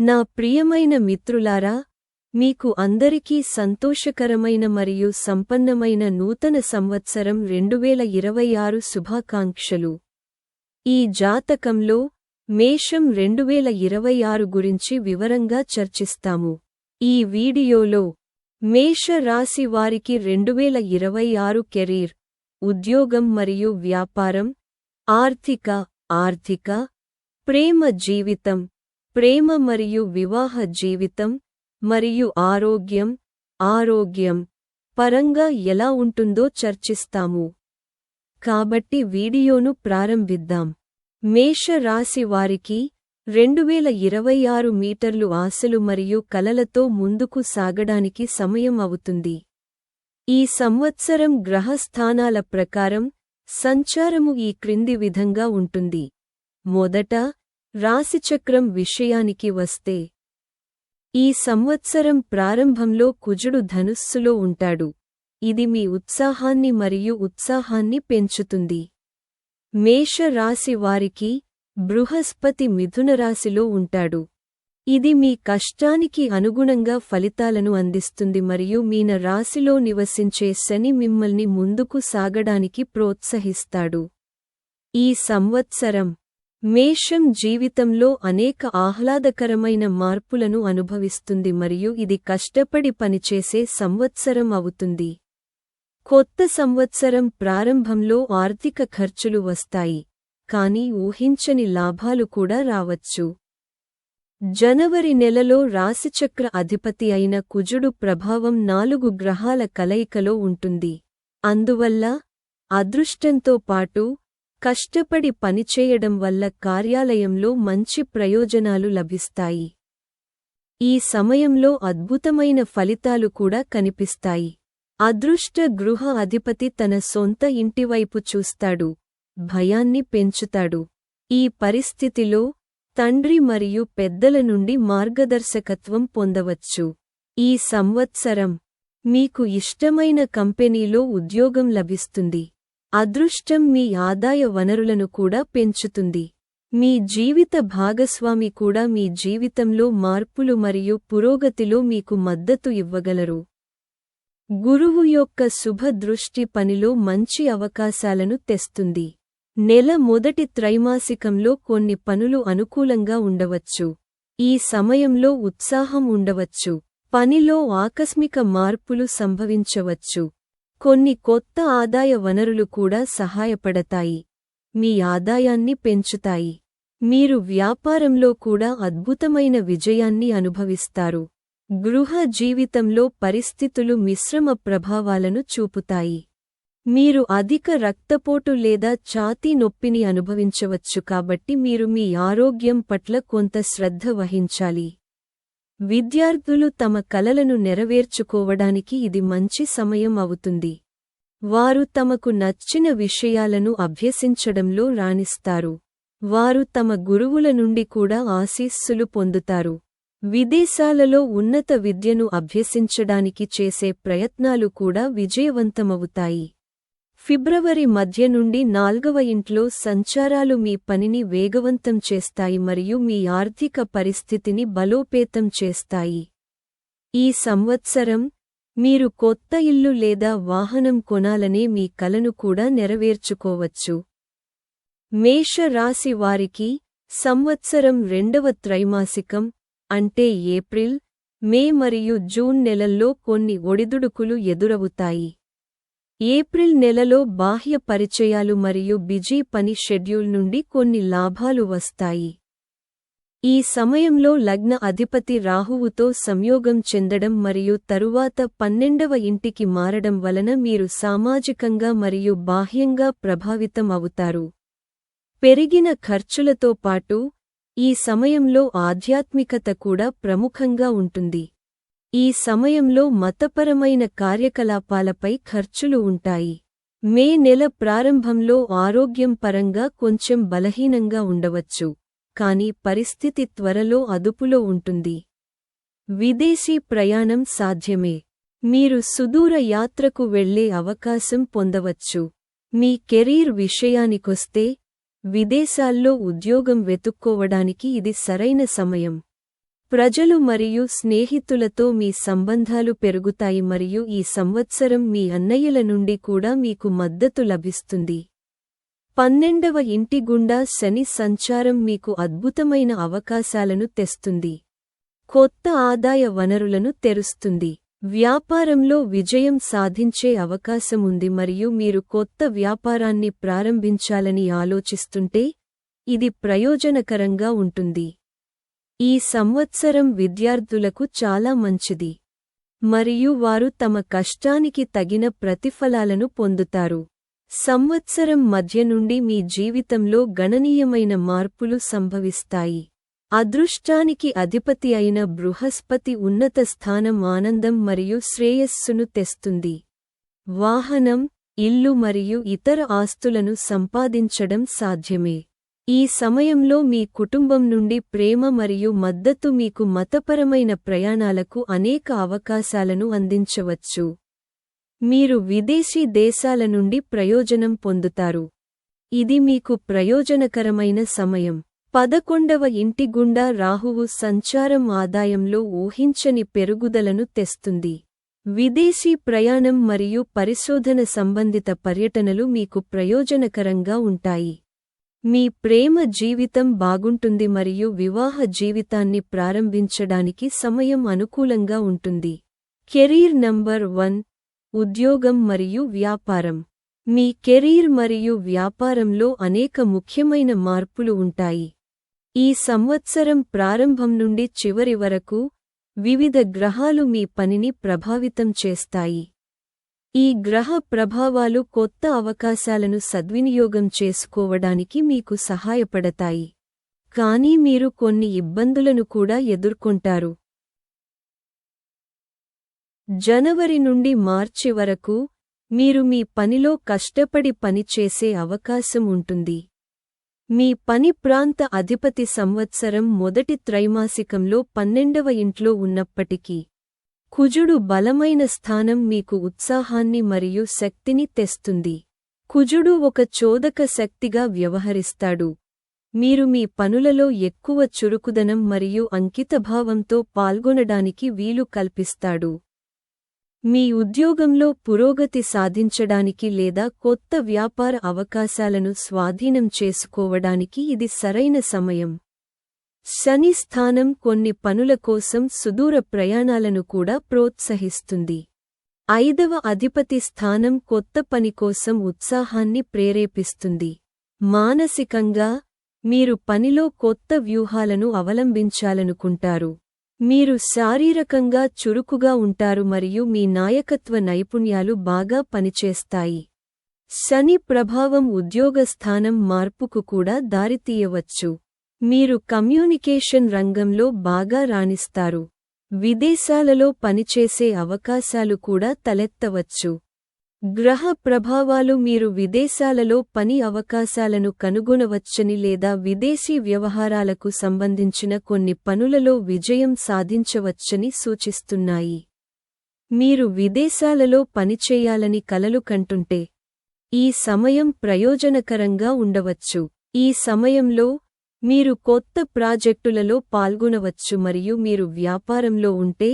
నా ప్రియమైన మిత్రులారా మీకు అందరికీ సంతోషకరమైన మరియు సంపన్నమైన నూతన సంవత్సరం రెండువేల ఇరవై ఆరు శుభాకాంక్షలు. ఈ జాతకంలో మేషం రెండువేల ఇరవై ఆరు గురించి వివరంగా చర్చిస్తాము. ఈ వీడియోలో మేష రాశి వారికి రెండువేల ఇరవై ఆరు కెరీర్ ఉద్యోగం మరియు వ్యాపారం ఆర్థిక ఆర్థిక ప్రేమ జీవితం ప్రేమ మరియు వివాహ జీవితం మరియు ఆరోగ్యం ఆరోగ్యం పరంగా ఎలా ఉంటుందో చర్చిస్తాము. కాబట్టి వీడియోను ప్రారంభిద్దాం. మేష రాశి వారికి రెండువేల ఇరవై ఆరు మీటర్లు ఆశలు మరియు కలలతో ముందుకు సాగడానికి సమయం అవుతుంది. ఈ సంవత్సరం గ్రహస్థానాల ప్రకారం సంచారము ఈ క్రింది విధంగా ఉంటుంది. మొదట రాశిచక్రం విషయానికి వస్తే ఈ సంవత్సరం ప్రారంభంలో కుజుడు ధనుస్సులో ఉంటాడు. ఇది మీ ఉత్సాహాన్ని మరియు ఉత్సాహాన్ని పెంచుతుంది. మేష రాశి వారికి బృహస్పతి మిథునరాశిలో ఉంటాడు. ఇది మీ కష్టానికి అనుగుణంగా ఫలితాలను అందిస్తుంది మరియు మీన రాశిలో నివసించే శని మిమ్మల్ని ముందుకు సాగడానికి ప్రోత్సహిస్తాడు. ఈ సంవత్సరం మేషం జీవితంలో అనేక ఆహ్లాదకరమైన మార్పులను అనుభవిస్తుంది మరియు ఇది కష్టపడి పనిచేసే సంవత్సరం అవుతుంది. కొత్త సంవత్సరం ప్రారంభంలో ఆర్థిక ఖర్చులు వస్తాయి కానీ ఊహించని లాభాలు కూడా రావచ్చు. జనవరి నెలలో రాశిచక్ర అధిపతి అయిన కుజుడు ప్రభావం నాలుగు గ్రహాల కలయికలో ఉంటుంది. అందువల్ల అదృష్టంతో పాటు కష్టపడి పనిచేయడం వల్ల కార్యాలయంలో మంచి ప్రయోజనాలు లభిస్తాయి. ఈ సమయంలో అద్భుతమైన ఫలితాలు కూడా కనిపిస్తాయి. అదృష్ట గృహ అధిపతి తన సొంత ఇంటివైపు చూస్తాడు భయాన్ని పెంచుతాడు. ఈ పరిస్థితిలో తండ్రి మరియు పెద్దల నుండి మార్గదర్శకత్వం పొందవచ్చు. ఈ సంవత్సరం మీకు ఇష్టమైన కంపెనీలో ఉద్యోగం లభిస్తుంది. అదృష్టం మీ ఆదాయ వనరులను కూడా పెంచుతుంది. మీ జీవిత భాగస్వామి కూడా మీ జీవితంలో మార్పులు మరియు పురోగతిలో మీకు మద్దతు ఇవ్వగలరు. గురువు యొక్క శుభ దృష్టి పనిలో మంచి అవకాశాలను తెస్తుంది. నెల మొదటి త్రైమాసికంలో కొన్ని పనులు అనుకూలంగా ఉండవచ్చు. ఈ సమయంలో ఉత్సాహం ఉండవచ్చు. పనిలో ఆకస్మిక మార్పులు సంభవించవచ్చు. కొన్ని కొత్త ఆదాయ వనరులు కూడా సహాయపడతాయి. మీ ఆదాయాన్ని పెంచుతాయి. మీరు వ్యాపారంలో కూడా అద్భుతమైన విజయాన్ని అనుభవిస్తారు. గృహ జీవితంలో పరిస్థితులు మిశ్రమ ప్రభావాలను చూపుతాయి. మీరు అధిక రక్తపోటు లేదా ఛాతీ నొప్పిని అనుభవించవచ్చు కాబట్టి మీరు మీ ఆరోగ్యం పట్ల కొంత శ్రద్ధ వహించాలి. విద్యార్థులు తమ కలలను నెరవేర్చుకోవడానికి ఇది మంచి సమయం అవుతుంది. వారు తమకు నచ్చిన విషయాలను అభ్యసించడంలో రాణిస్తారు. వారు తమ గురువుల నుండి కూడా ఆశీస్సులు పొందుతారు. విదేశాలలో ఉన్నత విద్యను అభ్యసించడానికి చేసే ప్రయత్నాలు కూడా విజయవంతమవుతాయి. ఫిబ్రవరి మధ్య నుండి నాల్గవ ఇంట్లో సంచారాలు మీ పనిని వేగవంతం చేస్తాయి మరియు మీ ఆర్థిక పరిస్థితిని బలోపేతం చేస్తాయి. ఈ సంవత్సరం మీరు కొత్త ఇల్లు లేదా వాహనం కొనాలనే మీ కలను కూడా నెరవేర్చుకోవచ్చు. మేష రాశి వారికి సంవత్సరం రెండవ త్రైమాసికం అంటే ఏప్రిల్ మే మరియు జూన్ నెలల్లో కొన్ని ఒడిదుడుకులు ఎదురవుతాయి. ఏప్రిల్ నెలలో బాహ్య పరిచయాలు మరియు బిజీ పని షెడ్యూల్ నుండి కొన్ని లాభాలు వస్తాయి. ఈ సమయంలో లగ్న అధిపతి రాహువుతో సంయోగం చెందడం మరియు తరువాత పన్నెండవ ఇంటికి మారడం వలన మీరు సామాజికంగా మరియు బాహ్యంగా ప్రభావితం అవుతారు. పెరిగిన ఖర్చులతో పాటు ఈ సమయంలో ఆధ్యాత్మికత కూడా ప్రముఖంగా ఉంటుంది. ఈ సమయంలో మతపరమైన కార్యకలాపాలపై ఖర్చులు ఉంటాయి. మే నెల ప్రారంభంలో ఆరోగ్యం పరంగా కొంచెం బలహీనంగా ఉండవచ్చు కాని పరిస్థితి త్వరలో అదుపులో ఉంటుంది. విదేశీ ప్రయాణం సాధ్యమే. మీరు సుదూర యాత్రకు వెళ్ళే అవకాశం పొందవచ్చు. మీ కెరీర్ విషయానికొస్తే విదేశాల్లో ఉద్యోగం వెతుక్కోవడానికి ఇది సరైన సమయం. ప్రజలు మరియు స్నేహితులతో మీ సంబంధాలు పెరుగుతాయి మరియు ఈ సంవత్సరం మీ అన్నయ్యల నుండి కూడా మీకు మద్దతు లభిస్తుంది. పన్నెండవ ఇంటి గుండా శని సంచారం మీకు అద్భుతమైన అవకాశాలను తెస్తుంది. కొత్త ఆదాయ వనరులను తెరుస్తుంది. వ్యాపారంలో విజయం సాధించే అవకాశముంది మరియు మీరు కొత్త వ్యాపారాన్ని ప్రారంభించాలని ఆలోచిస్తుంటే ఇది ప్రయోజనకరంగా ఉంటుంది. ఈ సంవత్సరం విద్యార్థులకు చాలా మంచిది. మరియు వారు తమ కష్టానికి తగిన ప్రతిఫలాలను పొందుతారు. సంవత్సరం మధ్య నుండి మీ జీవితంలో గణనీయమైన మార్పులు సంభవిస్తాయి. అదృష్టానికి అధిపతి అయిన బృహస్పతి ఉన్నత స్థానం ఆనందం మరియు శ్రేయస్సును తెస్తుంది. వాహనం ఇల్లు మరియు ఇతర ఆస్తులను సంపాదించడం సాధ్యమే. ఈ సమయంలో మీ కుటుంబం నుండి ప్రేమ మరియు మద్దతు మీకు మతపరమైన ప్రయాణాలకు అనేక అవకాశాలను అందించవచ్చు. మీరు విదేశీ దేశాల నుండి ప్రయోజనం పొందుతారు. ఇది మీకు ప్రయోజనకరమైన సమయం. పదకొండవ ఇంటి గుండా రాహువు సంచారం ఆదాయంలో ఊహించని పెరుగుదలను తెస్తుంది. విదేశీ ప్రయాణం మరియు పరిశోధన సంబంధిత పర్యటనలు మీకు ప్రయోజనకరంగా ఉంటాయి. మీ ప్రేమ జీవితం బాగుంటుంది మరియు వివాహ జీవితాన్ని ప్రారంభించడానికి సమయం అనుకూలంగా ఉంటుంది. కెరీర్ నంబర్ వన్ ఉద్యోగం మరియు వ్యాపారం. మీ కెరీర్ మరియు వ్యాపారంలో అనేక ముఖ్యమైన మార్పులు ఉంటాయి. ఈ సంవత్సరం ప్రారంభం నుండి చివరి వరకు వివిధ గ్రహాలు మీ పనిని ప్రభావితం చేస్తాయి. ఈ గ్రహ ప్రభావాలు కొత్త అవకాశాలను సద్వినియోగం చేసుకోవడానికి మీకు సహాయపడతాయి. కానీ మీరు కొన్ని ఇబ్బందులను కూడా ఎదుర్కొంటారు. జనవరి నుండి మార్చి వరకు మీరు మీ పనిలో కష్టపడి పనిచేసే అవకాశం ఉంటుంది. మీ పని ప్రాంత అధిపతి సంవత్సరం మొదటి త్రైమాసికంలో పన్నెండవ ఇంట్లో ఉన్నప్పటికీ కుజుడు బలమైన స్థానం మీకు ఉత్సాహాన్ని మరియు శక్తిని తెస్తుంది. కుజుడు ఒక చోదక శక్తిగా వ్యవహరిస్తాడు. మీరు మీ పనులలో ఎక్కువ చురుకుదనం మరియు అంకితభావంతో పాల్గొనడానికి వీలు కల్పిస్తాడు. మీ ఉద్యోగంలో పురోగతి సాధించడానికి లేదా కొత్త వ్యాపార అవకాశాలను స్వాధీనం చేసుకోవడానికి ఇది సరైన సమయం. శని స్థానం కొన్ని పనుల కోసం సుదూర ప్రయాణాలను కూడా ప్రోత్సహిస్తుంది. ఐదవ అధిపతి స్థానం కొత్త పని కోసం ఉత్సాహాన్ని ప్రేరేపిస్తుంది. మానసికంగా మీరు పనిలో కొత్త వ్యూహాలను అవలంబించాలనుకుంటారు. మీరు శారీరకంగా చురుకుగా ఉంటారు మరియు మీ నాయకత్వ నైపుణ్యాలు బాగా పనిచేస్తాయి. శని ప్రభావం ఉద్యోగ స్థానం మార్పుకు కూడా దారితీయవచ్చు. మీరు కమ్యూనికేషన్ రంగంలో బాగా రాణిస్తారు. విదేశాలలో పనిచేసే అవకాశాలు కూడా తలెత్తవచ్చు. గ్రహ ప్రభావాలు మీరు విదేశాలలో పని అవకాశాలను కనుగొనవచ్చని లేదా విదేశీ వ్యవహారాలకు సంబంధించిన కొన్ని పనులలో విజయం సాధించవచ్చని సూచిస్తున్నాయి. మీరు విదేశాలలో పనిచేయాలని కలలు కంటుంటే ఈ సమయం ప్రయోజనకరంగా ఉండవచ్చు. ఈ సమయంలో మీరు కొత్త ప్రాజెక్టులలో పాల్గొనవచ్చు మరియు మీరు వ్యాపారంలో ఉంటే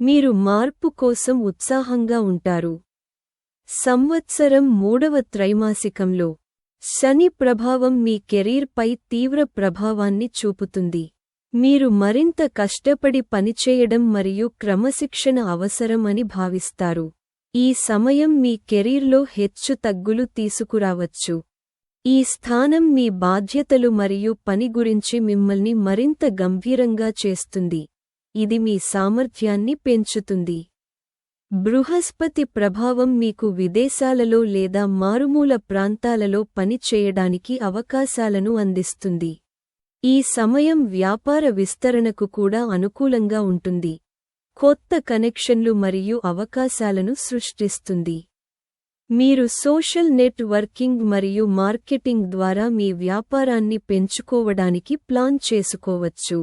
మీరు మార్పు కోసం ఉత్సాహంగా ఉంటారు. సంవత్సరం మూడవ త్రైమాసికంలో శని ప్రభావం మీ కెరీర్పై తీవ్ర ప్రభావాన్ని చూపుతుంది. మీరు మరింత కష్టపడి పనిచేయడం మరియు క్రమశిక్షణ అవసరం అని భావిస్తారు. ఈ సమయం మీ కెరీర్లో హెచ్చు తగ్గులు తీసుకురావచ్చు. ఈ స్థానం మీ బాధ్యతలు మరియు పని గురించి మిమ్మల్ని మరింత గంభీరంగా చేస్తుంది. ఇది మీ సామర్థ్యాన్ని పెంచుతుంది. బృహస్పతి ప్రభావం మీకు విదేశాలలో లేదా మారుమూల ప్రాంతాలలో పని చేయడానికి అవకాశాలను అందిస్తుంది. ఈ సమయం వ్యాపార విస్తరణకు కూడా అనుకూలంగా ఉంటుంది. కొత్త కనెక్షన్లు మరియు అవకాశాలను సృష్టిస్తుంది. మీరు సోషల్ నెట్వర్కింగ్ మరియు మార్కెటింగ్ ద్వారా మీ వ్యాపారాన్ని పెంచుకోవడానికి ప్లాన్ చేసుకోవచ్చు.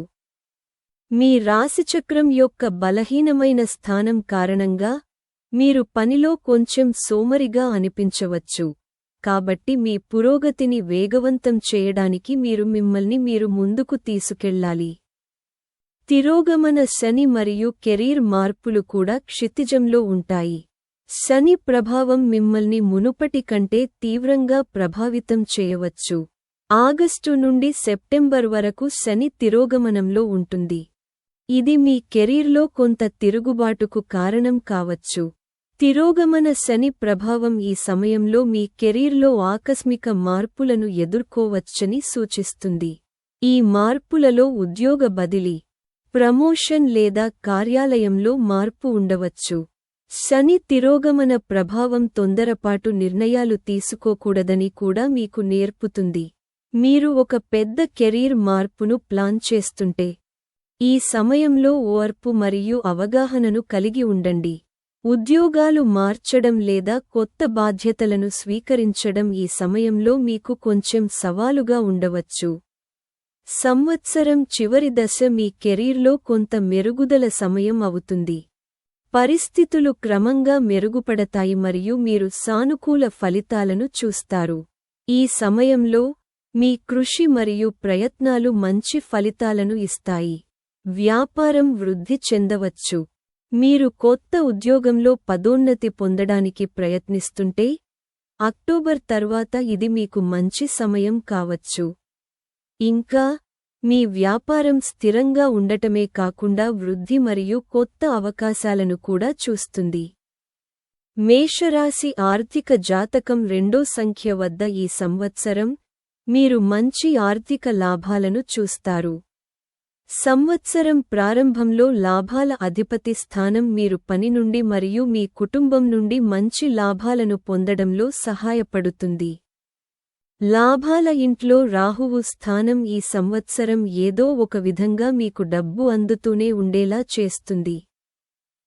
మీ రాశిచక్రం యొక్క బలహీనమైన స్థానం కారణంగా మీరు పనిలో కొంచెం సోమరిగా అనిపించవచ్చు. కాబట్టి మీ పురోగతిని వేగవంతం చేయడానికి మీరు మిమ్మల్ని మీరు ముందుకు తీసుకెళ్ళాలి తిరోగమన శని మరియు కెరీర్ మార్పులు కూడా క్షితిజంలో ఉంటాయి. శని ప్రభావం మిమ్మల్ని మునుపటి కంటే తీవ్రంగా ప్రభావితం చేయవచ్చు. ఆగస్టు నుండి సెప్టెంబర్ వరకు శని తిరోగమనంలో ఉంటుంది. ఇది మీ కెరీర్లో కొంత తిరుగుబాటుకు కారణం కావచ్చు. తిరోగమన శని ప్రభావం ఈ సమయంలో మీ కెరీర్లో ఆకస్మిక మార్పులను ఎదుర్కోవచ్చని సూచిస్తుంది. ఈ మార్పులలో ఉద్యోగ బదిలీ ప్రమోషన్ లేదా కార్యాలయంలో మార్పు ఉండవచ్చు. శని తిరోగమన ప్రభావం తొందరపాటు నిర్ణయాలు తీసుకోకూడదని కూడా మీకు నేర్పుతుంది. మీరు ఒక పెద్ద కెరీర్ మార్పును ప్లాన్ చేస్తుంటే ఈ సమయంలో ఓర్పు మరియు అవగాహనను కలిగి ఉండండి. ఉద్యోగాలు మార్చడం లేదా కొత్త బాధ్యతలను స్వీకరించడం ఈ సమయంలో మీకు కొంచెం సవాలుగా ఉండవచ్చు. సంవత్సరం చివరి దశ మీ కెరీర్లో కొంత మెరుగుదల సమయం అవుతుంది. పరిస్థితులు క్రమంగా మెరుగుపడతాయి మరియు మీరు సానుకూల ఫలితాలను చూస్తారు. ఈ సమయంలో మీ కృషి మరియు ప్రయత్నాలు మంచి ఫలితాలను ఇస్తాయి. వ్యాపారం వృద్ధి చెందవచ్చు. మీరు కొత్త ఉద్యోగంలో పదోన్నతి పొందడానికి ప్రయత్నిస్తుంటే అక్టోబర్ తర్వాత ఇది మీకు మంచి సమయం కావచ్చు. ఇంకా మీ వ్యాపారం స్థిరంగా ఉండటమే కాకుండా వృద్ధి మరియు కొత్త అవకాశాలను కూడా చూస్తుంది. మేషరాశి ఆర్థిక జాతకం రెండో సంఖ్య వద్ద ఈ సంవత్సరం మీరు మంచి ఆర్థిక లాభాలను చూస్తారు. సంవత్సరం ప్రారంభంలో లాభాల అధిపతి స్థానం మీరు పని నుండి మరియు మీ కుటుంబం నుండి మంచి లాభాలను పొందడంలో సహాయపడుతుంది. లాభాల ఇంట్లో రాహువు స్థానం ఈ సంవత్సరం ఏదో ఒక విధంగా మీకు డబ్బు అందుతూనే ఉండేలా చేస్తుంది.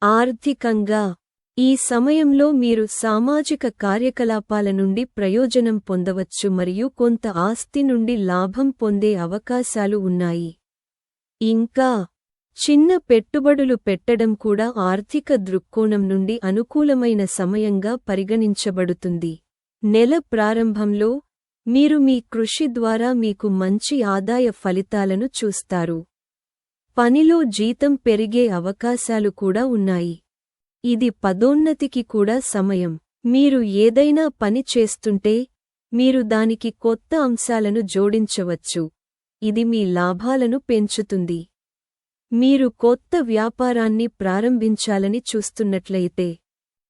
ఆర్థికంగా ఈ సమయంలో మీరు సామాజిక కార్యకలాపాల నుండి ప్రయోజనం పొందవచ్చు మరియు కొంత ఆస్తి నుండి లాభం పొందే అవకాశాలు ఉన్నాయి. ఇంకా చిన్న పెట్టుబడులు పెట్టడం కూడా ఆర్థిక దృక్కోణం నుండి అనుకూలమైన సమయంగా పరిగణించబడుతుంది. నెల ప్రారంభంలో మీరు మీ కృషి ద్వారా మీకు మంచి ఆదాయ ఫలితాలను చూస్తారు. పనిలో జీతం పెరిగే అవకాశాలు కూడా ఉన్నాయి. ఇది పదోన్నతికి కూడా సమయం. మీరు ఏదైనా పని చేస్తుంటే మీరు దానికి కొత్త అంశాలను జోడించవచ్చు. ఇది మీ లాభాలను పెంచుతుంది. మీరు కొత్త వ్యాపారాన్ని ప్రారంభించాలని చూస్తున్నట్లయితే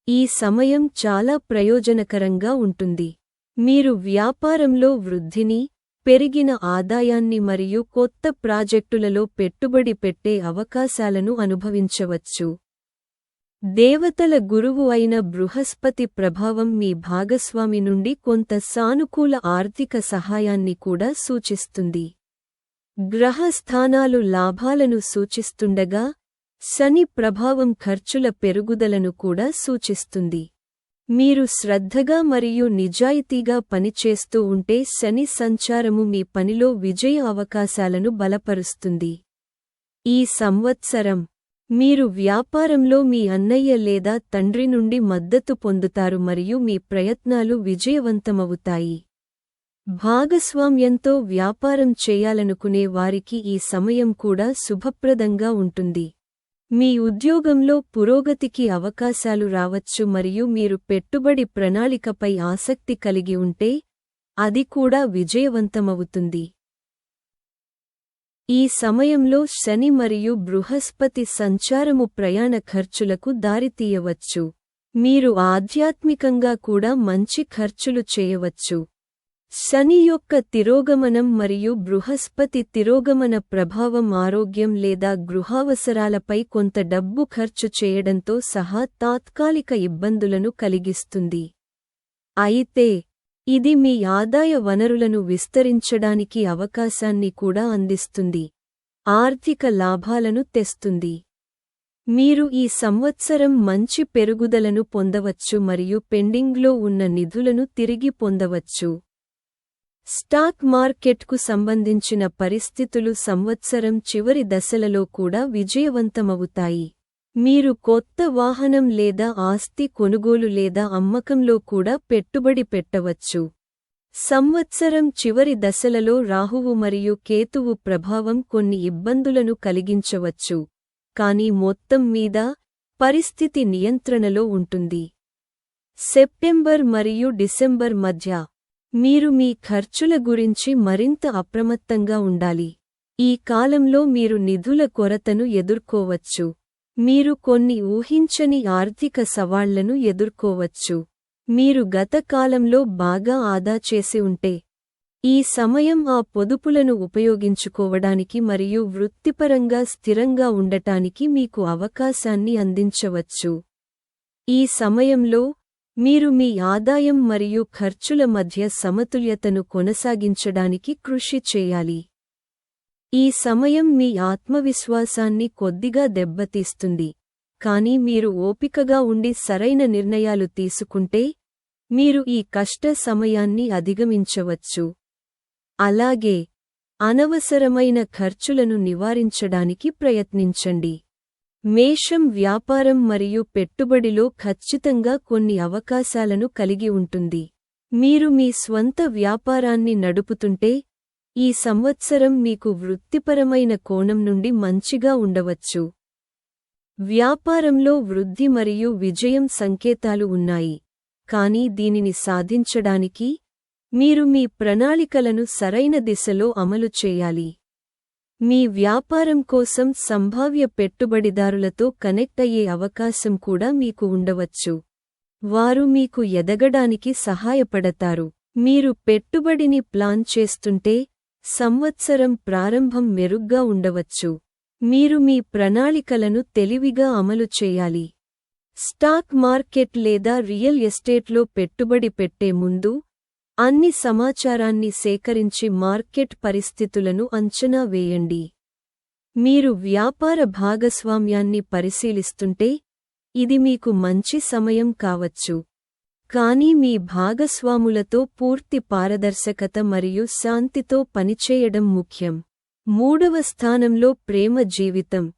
ఈ సమయం చాలా ప్రయోజనకరంగా ఉంటుంది. మీరు వ్యాపారంలో వృద్ధిని పెరిగిన ఆదాయాన్ని మరియు కొత్త ప్రాజెక్టులలో పెట్టుబడి పెట్టే అవకాశాలను అనుభవించవచ్చు. దేవతల గురువు అయిన బృహస్పతి ప్రభావం మీ భాగస్వామి నుండి కొంత సానుకూల ఆర్థిక సహాయాన్ని కూడా సూచిస్తుంది. గ్రహస్థానాలు లాభాలను సూచిస్తుండగా శని ప్రభావం ఖర్చుల పెరుగుదలను కూడా సూచిస్తుంది. మీరు శ్రద్ధగా మరియు నిజాయితీగా పనిచేస్తూ ఉంటే శని సంచారము మీ పనిలో విజయ అవకాశాలను బలపరుస్తుంది. ఈ సంవత్సరం మీరు వ్యాపారంలో మీ అన్నయ్య లేదా తండ్రి నుండి మద్దతు పొందుతారు మరియు మీ ప్రయత్నాలు విజయవంతమవుతాయి. భాగస్వామ్యంతో వ్యాపారం చేయాలనుకునే వారికి ఈ సమయం కూడా శుభప్రదంగా ఉంటుంది. మీ ఉద్యోగంలో పురోగతికి అవకాశాలు రావచ్చు మరియు మీరు పెట్టుబడి ప్రణాళికపై ఆసక్తి కలిగి ఉంటే అది కూడా విజయవంతమవుతుంది. ఈ సమయంలో శని మరియు బృహస్పతి సంచారము ప్రయాణ ఖర్చులకు దారితీయవచ్చు. మీరు ఆధ్యాత్మికంగా కూడా మంచి ఖర్చులు చేయవచ్చు. శని యొక్క తిరోగమనం మరియు బృహస్పతి తిరోగమన ప్రభావం ఆరోగ్యం లేదా గృహావసరాలపై కొంత డబ్బు ఖర్చు చేయడంతో సహా తాత్కాలిక ఇబ్బందులను కలిగిస్తుంది. అయితే ఇది మీ ఆదాయ వనరులను విస్తరించడానికి అవకాశాన్ని కూడా అందిస్తుంది. ఆర్థిక లాభాలను తెస్తుంది. మీరు ఈ సంవత్సరం మంచి పెరుగుదలను పొందవచ్చు మరియు పెండింగ్లో ఉన్న నిధులను తిరిగి పొందవచ్చు. స్టాక్ మార్కెట్కు సంబంధించిన పరిస్థితులు సంవత్సరం చివరి దశలలో కూడా విజయవంతమవుతాయి. మీరు కొత్త వాహనం లేదా ఆస్తి కొనుగోలు లేదా అమ్మకంలో కూడా పెట్టుబడి పెట్టవచ్చు. సంవత్సరం చివరి దశలలో రాహువు మరియు కేతువు ప్రభావం కొన్ని ఇబ్బందులను కలిగించవచ్చు. కాని మొత్తం మీద పరిస్థితి నియంత్రణలో ఉంటుంది. సెప్టెంబర్ మరియు డిసెంబర్ మధ్య మీరు మీ ఖర్చుల గురించి మరింత అప్రమత్తంగా ఉండాలి. ఈ కాలంలో మీరు నిధుల కొరతను ఎదుర్కోవచ్చు. మీరు కొన్ని ఊహించని ఆర్థిక సవాళ్ళను ఎదుర్కోవచ్చు. మీరు గత కాలంలో బాగా ఆదా చేసి ఉంటే ఈ సమయం ఆ పొదుపులను ఉపయోగించుకోవడానికి మరియు వృత్తిపరంగా స్థిరంగా ఉండటానికి మీకు అవకాశాన్ని అందించవచ్చు. ఈ సమయంలో మీరు మీ ఆదాయం మరియు ఖర్చుల మధ్య సమతుల్యతను కొనసాగించడానికి కృషి చేయాలి. ఈ సమయం మీ ఆత్మవిశ్వాసాన్ని కొద్దిగా దెబ్బతీస్తుంది. కానీ మీరు ఓపికగా ఉండి సరైన నిర్ణయాలు తీసుకుంటే మీరు ఈ కష్ట సమయాన్ని అధిగమించవచ్చు. అలాగే అనవసరమైన ఖర్చులను నివారించడానికి ప్రయత్నించండి. మేషం వ్యాపారం మరియు పెట్టుబడిలో ఖచ్చితంగా కొన్ని అవకాశాలను కలిగి ఉంటుంది. మీరు మీ స్వంత వ్యాపారాన్ని నడుపుతుంటే ఈ సంవత్సరం మీకు వృత్తిపరమైన కోణం నుండి మంచిగా ఉండవచ్చు. వ్యాపారంలో వృద్ధి మరియు విజయం సంకేతాలు ఉన్నాయి. కానీ దీనిని సాధించడానికి మీరు మీ ప్రణాళికలను సరైన దిశలో అమలు చేయాలి. మీ వ్యాపారం కోసం సంభావ్య పెట్టుబడిదారులతో కనెక్ట్ అయ్యే అవకాశం కూడా మీకు ఉండవచ్చు. వారు మీకు ఎదగడానికి సహాయపడతారు. మీరు పెట్టుబడిని ప్లాన్ చేస్తుంటే సంవత్సరం ప్రారంభం మెరుగ్గా ఉండవచ్చు. మీరు మీ ప్రణాళికలను తెలివిగా అమలు చేయాలి. స్టాక్ మార్కెట్ లేదా రియల్ ఎస్టేట్లో పెట్టుబడి పెట్టే ముందు అన్ని సమాచారాన్ని సేకరించి మార్కెట్ పరిస్థితులను అంచనా వేయండి. మీరు వ్యాపార భాగస్వామ్యాన్ని పరిశీలిస్తుంటే ఇది మీకు మంచి సమయం కావచ్చు. కానీ మీ భాగస్వాములతో పూర్తి పారదర్శకత మరియు శాంతితో పనిచేయడం ముఖ్యం. మూడవ స్థానంలో ప్రేమ జీవితం.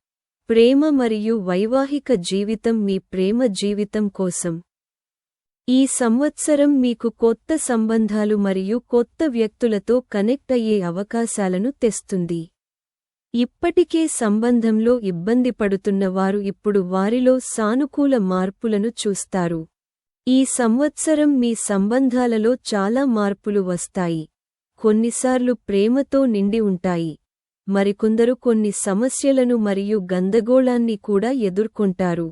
ప్రేమ మరియు వైవాహిక జీవితం మీ ప్రేమ జీవితం కోసం. ఈ సంవత్సరం మీకు కొత్త సంబంధాలు మరియు కొత్త వ్యక్తులతో కనెక్ట్ అయ్యే అవకాశాలను తెస్తుంది. ఇప్పటికే సంబంధంలో ఇబ్బంది పడుతున్న వారు ఇప్పుడు వారిలో సానుకూల మార్పులను చూస్తారు. ఈ సంవత్సరం మీ సంబంధాలలో చాలా మార్పులు వస్తాయి. కొన్నిసార్లు ప్రేమతో నిండి ఉంటాయి. మరికొందరు కొన్ని సమస్యలను మరియు గందగోళాన్ని కూడా ఎదుర్కొంటారు.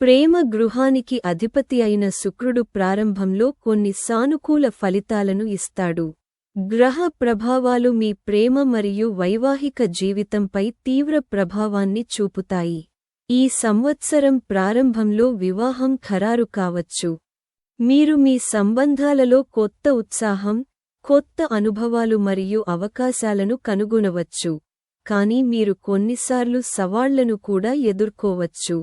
ప్రేమ గృహానికి అధిపతి అయిన శుక్రుడు ప్రారంభంలో కొన్ని సానుకూల ఫలితాలను ఇస్తాడు. గ్రహ ప్రభావాలు మీ ప్రేమ మరియు వైవాహిక జీవితంపై తీవ్ర ప్రభావాన్ని చూపుతాయి. ఈ సంవత్సరం ప్రారంభంలో వివాహం ఖరారు కావచ్చు. మీరు మీ సంబంధాలలో కొత్త ఉత్సాహం కొత్త అనుభవాలు మరియు అవకాశాలను కనుగొనవచ్చు. కానీ మీరు కొన్నిసార్లు సవాళ్ళను కూడా ఎదుర్కోవచ్చు.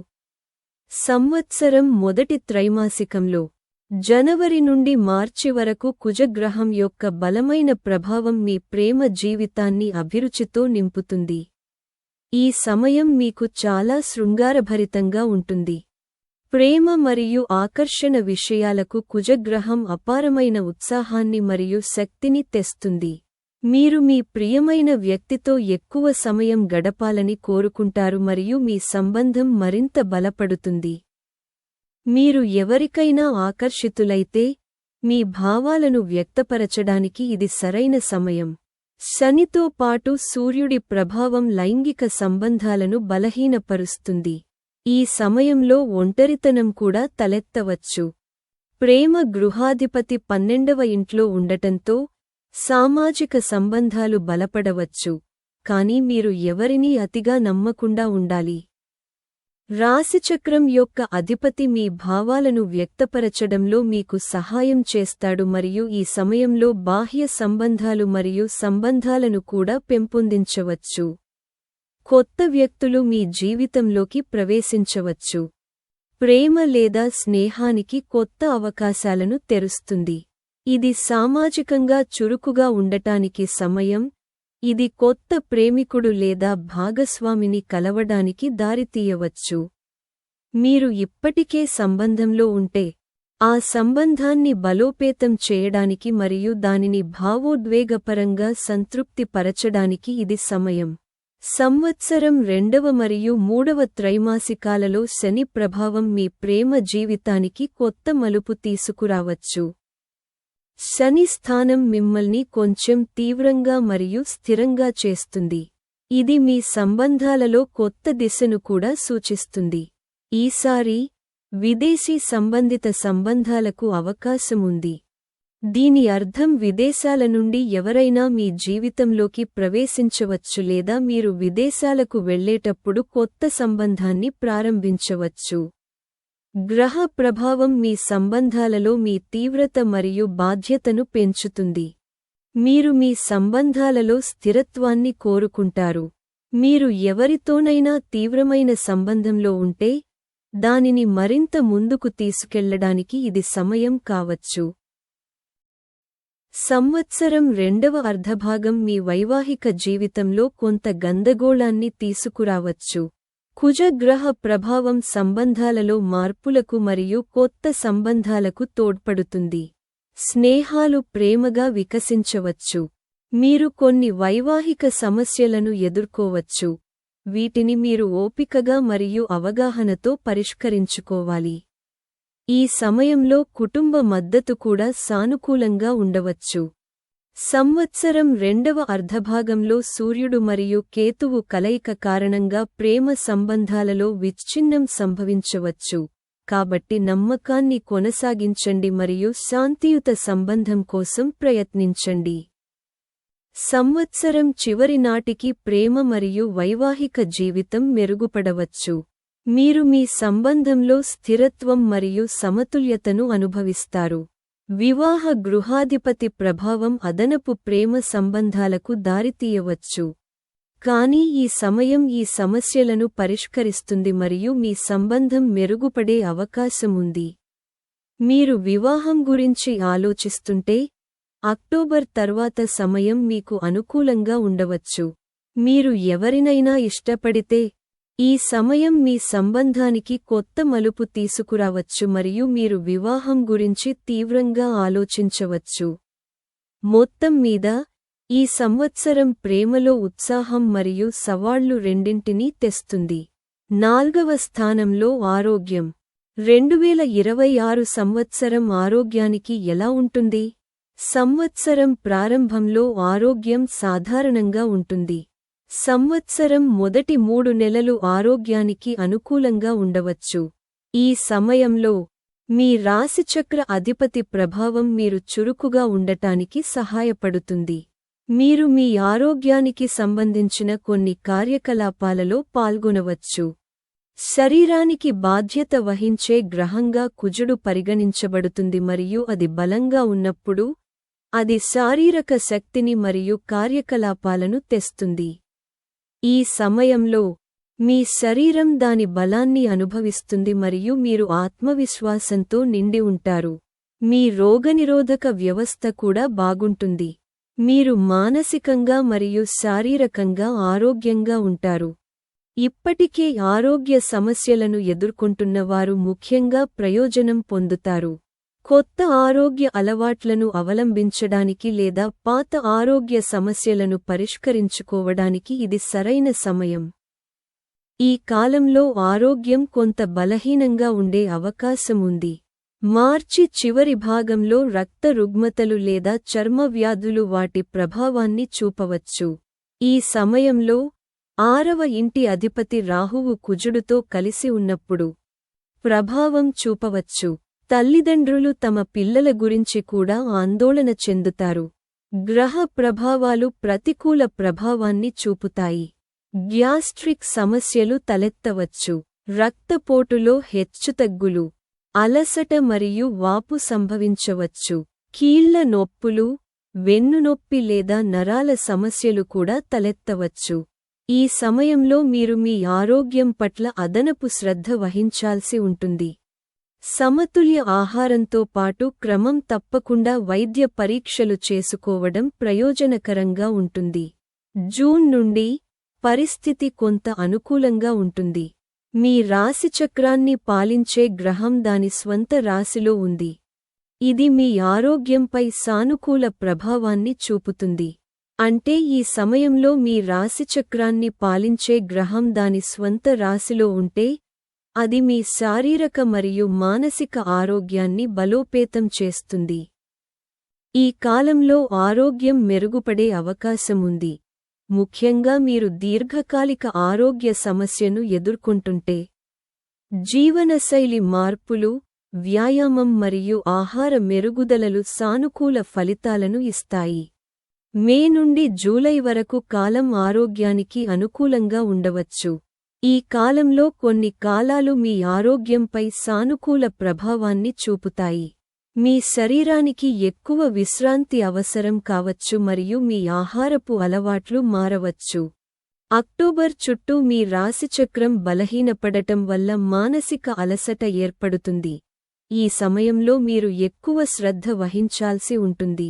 సంవత్సరం మొదటి త్రైమాసికంలో జనవరి నుండి మార్చి వరకు కుజగ్రహం యొక్క బలమైన ప్రభావం మీ ప్రేమ జీవితాన్ని అభిరుచితో నింపుతుంది. ఈ సమయం మీకు చాలా శృంగారభరితంగా ఉంటుంది. ప్రేమ మరియు ఆకర్షణ విషయాలకు కుజగ్రహం అపారమైన ఉత్సాహాన్ని మరియు శక్తిని తెస్తుంది. మీరు మీ ప్రియమైన వ్యక్తితో ఎక్కువ సమయం గడపాలని కోరుకుంటారు మరియు మీ సంబంధం మరింత బలపడుతుంది. మీరు ఎవరికైనా ఆకర్షితులైతే మీ భావాలను వ్యక్తపరచడానికి ఇది సరైన సమయం. శనితో పాటు సూర్యుడి ప్రభావం లైంగిక సంబంధాలను బలహీనపరుస్తుంది. ఈ సమయంలో ఒంటరితనం కూడా తలెత్తవచ్చు. ప్రేమ గృహాధిపతి పన్నెండవ ఇంట్లో ఉండటంతో సామాజిక సంబంధాలు బలపడవచ్చు కాని మీరు ఎవరినీ అతిగా నమ్మకుండా ఉండాలి. రాశిచక్రం యొక్క అధిపతి మీ భావాలను వ్యక్తపరచడంలో మీకు సహాయం చేస్తాడు మరియు ఈ సమయంలో బాహ్య సంబంధాలు మరియు సంబంధాలను కూడా పెంపొందించవచ్చు. కొత్త వ్యక్తులు మీ జీవితంలోకి ప్రవేశించవచ్చు. ప్రేమ లేదా స్నేహానికి కొత్త అవకాశాలను తెరుస్తుంది. ఇది సామాజికంగా చురుకుగా ఉండటానికి సమయం ఇది కొత్త ప్రేమికుడు లేదా భాగస్వామిని కలవడానికి దారితీయవచ్చు మీరు ఇప్పటికే సంబంధంలో ఉంటే ఆ సంబంధాన్ని బలోపేతం చేయడానికి మరియు దానిని భావోద్వేగపరంగా సంతృప్తి పరచడానికి ఇది సమయం. సంవత్సరం రెండవ మరియు మూడవ త్రైమాసికాలలో శని ప్రభావం మీ ప్రేమ జీవితానికి కొత్త మలుపు తీసుకురావచ్చు. శని స్థానం మిమ్మల్ని కొంచెం తీవ్రంగా మరియు స్థిరంగా చేస్తుంది. ఇది మీ సంబంధాలలో కొత్త దిశను కూడా సూచిస్తుంది. ఈసారి విదేశీ సంబంధిత సంబంధాలకు అవకాశముంది. దీని అర్థం విదేశాల నుండి ఎవరైనా మీ జీవితంలోకి ప్రవేశించవచ్చు లేదా మీరు విదేశాలకు వెళ్ళేటప్పుడు కొత్త సంబంధాన్ని ప్రారంభించవచ్చు. గ్రహ ప్రభావం మీ సంబంధాలలో మీ తీవ్రత మరియు బాధ్యతను పెంచుతుంది. మీరు మీ సంబంధాలలో స్థిరత్వాన్ని కోరుకుంటారు. మీరు ఎవరితోనైనా తీవ్రమైన సంబంధంలో ఉంటే దానిని మరింత ముందుకు తీసుకెళ్ళడానికి ఇది సమయం కావచ్చు. సంవత్సరం రెండవ అర్ధభాగం మీ వైవాహిక జీవితంలో కొంత గందగోళాన్ని తీసుకురావచ్చు. కుజగ్రహ ప్రభావం సంబంధాలలో మార్పులకు మరియు కొత్త సంబంధాలకు తోడ్పడుతుంది. స్నేహాలు ప్రేమగా వికసించవచ్చు. మీరు కొన్ని వైవాహిక సమస్యలను ఎదుర్కోవచ్చు. వీటిని మీరు ఓపికగా మరియు అవగాహనతో పరిష్కరించుకోవాలి. ఈ సమయంలో కుటుంబ మద్దతు కూడా సానుకూలంగా ఉండవచ్చు. సంవత్సరం రెండవ అర్ధభాగంలో సూర్యుడు మరియు కేతువు కలయిక కారణంగా ప్రేమ సంబంధాలలో విచ్ఛిన్నం సంభవించవచ్చు. కాబట్టి నమ్మకాన్ని కొనసాగించండి మరియు శాంతియుత సంబంధం కోసం ప్రయత్నించండి. సంవత్సరం చివరి నాటికి ప్రేమ మరియు వైవాహిక జీవితం మెరుగుపడవచ్చు. మీరు మీ సంబంధంలో స్థిరత్వం మరియు సమతుల్యతను అనుభవిస్తారు. వివాహ గృహాధిపతి ప్రభావం అదనపు ప్రేమ సంబంధాలకు దారితీయవచ్చు. కానీ ఈ సమయం ఈ సమస్యలను పరిష్కరిస్తుంది మరియు మీ సంబంధం మెరుగుపడే అవకాశముంది. మీరు వివాహం గురించి ఆలోచిస్తుంటే అక్టోబర్ తర్వాత సమయం మీకు అనుకూలంగా ఉండవచ్చు. మీరు ఎవరినైనా ఇష్టపడితే ఈ సమయం మీ సంబంధానికి కొత్త మలుపు తీసుకురావచ్చు మరియు మీరు వివాహం గురించి తీవ్రంగా ఆలోచించవచ్చు. మొత్తం మీద ఈ సంవత్సరం ప్రేమలో ఉత్సాహం మరియు సవాళ్ళు రెండింటినీ తెస్తుంది. నాల్గవ స్థానంలో ఆరోగ్యం. రెండువేల ఇరవై ఆరు సంవత్సరం ఆరోగ్యానికి ఎలా ఉంటుంది? సంవత్సరం ప్రారంభంలో ఆరోగ్యం సాధారణంగా ఉంటుంది. సంవత్సరం మొదటి మూడు నెలలు ఆరోగ్యానికి అనుకూలంగా ఉండవచ్చు. ఈ సమయంలో మీ రాశిచక్ర అధిపతి ప్రభావం మీరు చురుకుగా ఉండటానికి సహాయపడుతుంది. మీరు మీ ఆరోగ్యానికి సంబంధించిన కొన్ని కార్యకలాపాలలో పాల్గొనవచ్చు. శరీరానికి బాధ్యత వహించే గ్రహంగా కుజుడు పరిగణించబడుతుంది మరియు అది బలంగా ఉన్నప్పుడు అది శారీరక శక్తిని మరియు కార్యకలాపాలను తెస్తుంది. ఈ సమయంలో మీ శరీరం దాని బలాన్ని అనుభవిస్తుంది మరియు మీరు ఆత్మవిశ్వాసంతో నిండి ఉంటారు. మీ రోగనిరోధక వ్యవస్థ కూడా బాగుంటుంది. మీరు మానసికంగా మరియు శారీరకంగా ఆరోగ్యంగా ఉంటారు. ఇప్పటికే ఆరోగ్య సమస్యలను ఎదుర్కొంటున్నవారు ముఖ్యంగా ప్రయోజనం పొందుతారు. కొత్త ఆరోగ్య అలవాట్లను అవలంబించడానికి లేదా పాత ఆరోగ్య సమస్యలను పరిష్కరించుకోవడానికి ఇది సరైన సమయం. ఈ కాలంలో ఆరోగ్యం కొంత బలహీనంగా ఉండే అవకాశం ఉంది. మార్చి చివరి భాగంలో రక్త రుగ్మతలు లేదా చర్మ వ్యాధులు వాటి ప్రభావాన్ని చూపవచ్చు. ఈ సమయంలో ఆరవ ఇంటి అధిపతి రాహువు కుజుడుతో కలిసి ఉన్నప్పుడు ప్రభావం చూపవచ్చు. తల్లిదండ్రులు తమ పిల్లల గురించి కూడా ఆందోళన చెందుతారు. గ్రహ ప్రభావాలు ప్రతికూల ప్రభావాన్ని చూపుతాయి. గ్యాస్ట్రిక్ సమస్యలు తలెత్తవచ్చు. రక్తపోటులో హెచ్చుతగ్గులు అలసట మరియు వాపు సంభవించవచ్చు. కీళ్ళ నొప్పులు వెన్నునొప్పి లేదా నరాల సమస్యలు కూడా తలెత్తవచ్చు. ఈ సమయంలో మీరు మీ ఆరోగ్యం పట్ల అదనపు శ్రద్ధ వహించాల్సి ఉంటుంది. సమతుల్య ఆహారంతో పాటు క్రమం తప్పకుండా వైద్య పరీక్షలు చేసుకోవడం ప్రయోజనకరంగా ఉంటుంది. జూన్ నుండి పరిస్థితి కొంత అనుకూలంగా ఉంటుంది. మీ రాశిచక్రాన్ని పాలించే గ్రహం దాని స్వంత రాశిలో ఉంది. ఇది మీ ఆరోగ్యంపై సానుకూల ప్రభావాన్ని చూపుతుంది. అంటే ఈ సమయంలో మీ రాశిచక్రాన్ని పాలించే గ్రహం దాని స్వంత రాశిలో ఉంటే అది మీ శారీరక మరియు మానసిక ఆరోగ్యాన్ని బలోపేతం చేస్తుంది. ఈ కాలంలో ఆరోగ్యం మెరుగుపడే అవకాశముంది ముఖ్యంగా మీరు దీర్ఘకాలిక ఆరోగ్య సమస్యను ఎదుర్కొంటుంటే జీవనశైలి మార్పులు వ్యాయామం మరియు ఆహార మెరుగుదలలు సానుకూల ఫలితాలను ఇస్తాయి. మే నుండి జూలై వరకు కాలం ఆరోగ్యానికి అనుకూలంగా ఉండవచ్చు. ఈ కాలంలో కొన్ని కాలాలు మీ ఆరోగ్యంపై సానుకూల ప్రభావాన్ని చూపుతాయి. మీ శరీరానికి ఎక్కువ విశ్రాంతి అవసరం కావచ్చు మరియు మీ ఆహారపు అలవాట్లు మారవచ్చు. అక్టోబర్ చుట్టూ మీ రాశిచక్రం బలహీనపడటం వల్ల మానసిక అలసట ఏర్పడుతుంది. ఈ సమయంలో మీరు ఎక్కువ శ్రద్ధ వహించాల్సి ఉంటుంది.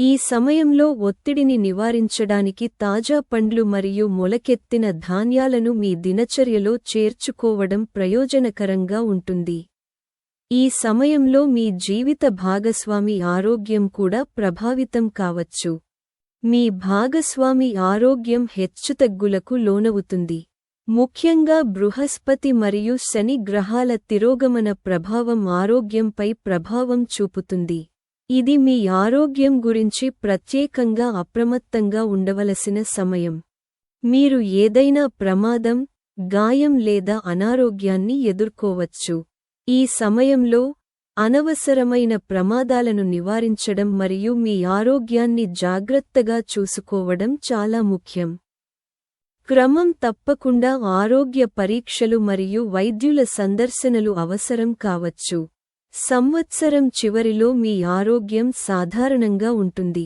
ఈ సమయంలో ఒత్తిడిని నివారించడానికి తాజా పండ్లు మరియు మొలకెత్తిన ధాన్యాలను మీ దినచర్యలో చేర్చుకోవడం ప్రయోజనకరంగా ఉంటుంది. ఈ సమయంలో మీ జీవిత భాగస్వామి ఆరోగ్యం కూడా ప్రభావితం కావచ్చు. మీ భాగస్వామి ఆరోగ్యం హెచ్చుతగ్గులకు లోనవుతుంది. ముఖ్యంగా బృహస్పతి మరియు శని గ్రహాల తిరోగమన ప్రభావం ఆరోగ్యంపై ప్రభావం చూపుతుంది. ఇది మీ ఆరోగ్యం గురించి ప్రత్యేకంగా అప్రమత్తంగా ఉండవలసిన సమయం. మీరు ఏదైనా ప్రమాదం గాయం లేదా అనారోగ్యాన్ని ఎదుర్కోవచ్చు. ఈ సమయంలో అనవసరమైన ప్రమాదాలను నివారించడం మరియు మీ ఆరోగ్యాన్ని జాగ్రత్తగా చూసుకోవడం చాలా ముఖ్యం. క్రమం తప్పకుండా ఆరోగ్య పరీక్షలు మరియు వైద్యుల సందర్శనలు అవసరం కావచ్చు. సంవత్సరం చివరిలో మీ ఆరోగ్యం సాధారణంగా ఉంటుంది.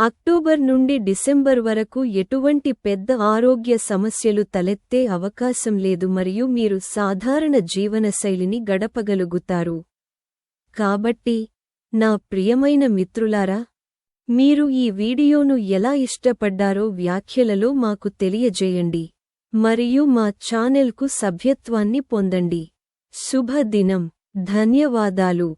అక్టోబర్ నుండి డిసెంబర్ వరకు ఎటువంటి పెద్ద ఆరోగ్య సమస్యలు తలెత్తే అవకాశం లేదు మరియు మీరు సాధారణ జీవనశైలిని గడపగలుగుతారు. కాబట్టి నా ప్రియమైన మిత్రులారా మీరు ఈ వీడియోను ఎలా ఇష్టపడ్డారో వ్యాఖ్యలలో మాకు తెలియజేయండి. మరియు మా ఛానెల్కు సభ్యత్వాన్ని పొందండి. శుభదినం. ధన్యవాదాలు.